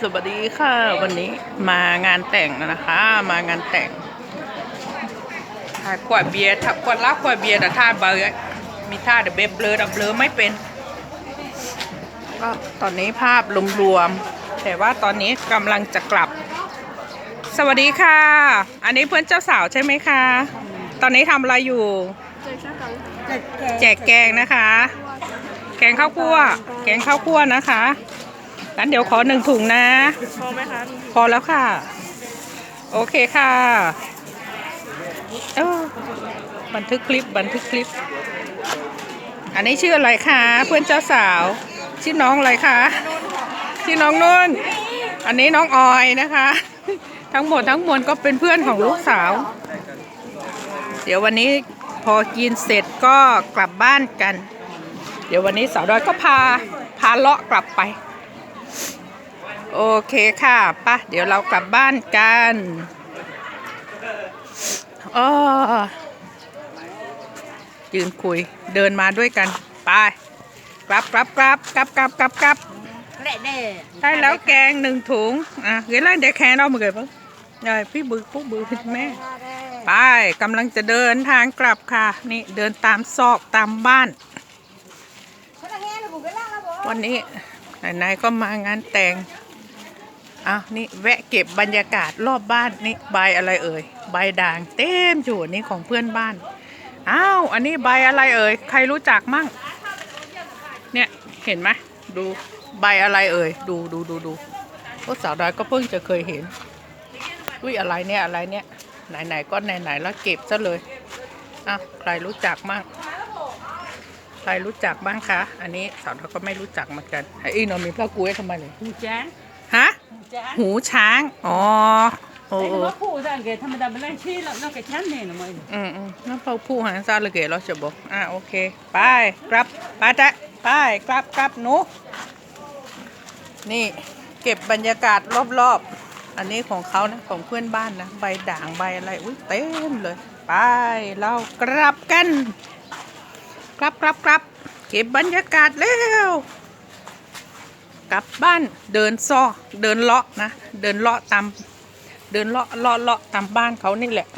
สวัสดีค่ะ วันนี้มางานแต่งนะคะ มางานแต่งถ่ายขวดเบียร์ถ้าขวดเหล้าขวดเบียร์แต่ท่าเบลมีท่าเดยวเบบเบลอดับเบลอไม่เป็นก็ตอนนี้ภาพรวมๆแต่ว่าตอนนี้กำลังจะกลับ สวัสดีค่ะ อันนี้เพื่อนเจ้าสาวใช่ไหมคะ ตอนนี้ทำอะไรอยู่ แจกแกงนะคะ แกงข้าวคั่ว แกงข้าวคั่วนะคะ งั้นเดี๋ยวขอหนึ่งถุงนะ พอไหมคะพอแล้วค่ะ โอเคค่ะเออบันทึกคลิปบันทึกคลิป อันนี้ชื่ออะไรคะเพื่อนเจ้าสาว ชื่อน้องอะไรคะชื่อน้องนุ่น อันนี้น้องออยนะคะ ทั้งหมดทั้งมวลก็เป็นเพื่อนของลูกสาว เดี๋ยววันนี้พอกินเสร็จก็กลับบ้านกัน เดี๋ยววันนี้สาวดอยก็พาพาเลาะกลับไป โอเคค่ะปะเดี๋ยวเรากลับบ้านกันอ้อยืนคุยเดินมาด้วยกัน ไปกลับกลับกลับกลับกลับกลับกลับแน่แน่ได้แล้วแกงหนึ่งถุง อะเดี๋ยวไล่เดี๋ยวแคนเอามาเกิดปะยายพี่บึกปุ๊บบึกพี่แม่ ไปกำลังจะเดินทางกลับค่ะ นี่เดินตามซอกตามบ้าน วันนี้ไหนๆก็มางานแต่ง อ้าวนี่แวะเก็บบรรยากาศรอบบ้านนี่ใบอะไรเอ่ยใบด่างเต็มอยู่นี่ของเพื่อนบ้านอ้าวอันนี้ใบอะไรเอ่ยใครรู้จักมั่ง เนี่ยเห็นไหมดูใบอะไรเอ่ยดูดูดูดูพวกสาวดอยก็เพิ่งจะเคยเห็นอุ้ยอะไรเนี่ยอะไรเนี่ยไหนๆก็ไหนๆแล้วเก็บซะเลยอ้าวใครรู้จักมั่งใครรู้จักบ้างคะ อันนี้สาวเราก็ไม่รู้จักเหมือนกันไอ้อีโนมีพระกุ้ยทำไมเลยหูจ้างฮะหูจ้ง หูช้าง อ๋อ โอ้ไอ้โอ้ว่าผู้จ้างเกธรรมดาเป็นแรงชี้แล้วนอกจากชั้นเนี่ยนะมั้ยอืมอืมนั่นพอผู้หาซาเลยเกเราจะบอกอะโอเค ไปกลับไปจ้ะไปกลับกลับหนู นี่ เก็บบรรยากาศรอบๆ อันนี้ของเขานะ ของเพื่อนบ้านนะ ใบด่างใบอะไร อุ้ยเต็มเลย ไป เรากลับกัน กลับกลับกลับเก็บบรรยากาศเร็ว กลับบ้านเดินซอเดินเลาะนะ เดินเลาะตาม เดินเลาะเลาะเลาะตามบ้านเขานี่แหละ